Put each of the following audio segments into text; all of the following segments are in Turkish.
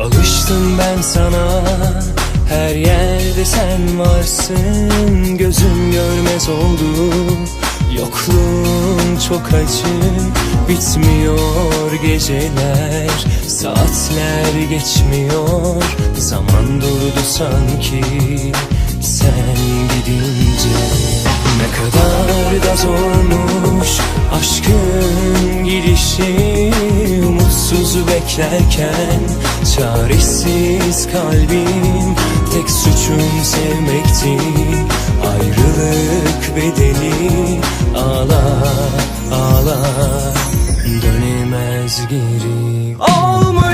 Alıştım ben sana. Her yerde sen varsın. Gözüm görmez oldu çok acı Bitmiyor geceler Saatler geçmiyor Zaman durdu sanki Sen gidince. Ne kadar da zormuş Aşkın gidişi Umutsuz beklerken Çaresiz kalbim Tek suçum sevmekti Ayrılık bedeli Ağla ağla. Dönemez geri. Olmuyor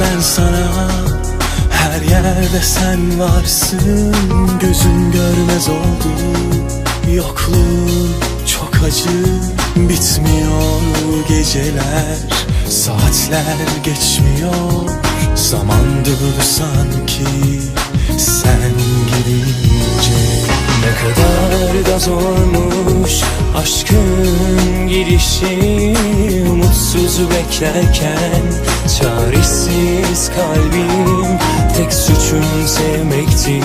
ben sana. Her yerde sen varsın. Gözüm görmez oldu. Yokluğun çok acı. Bitmiyor geceler. Saatler geçmiyor. Zaman durdu sanki. Sen gidince Ne kadar da zormuş beklerken Çaresiz kalbim Tek suçum sevmekti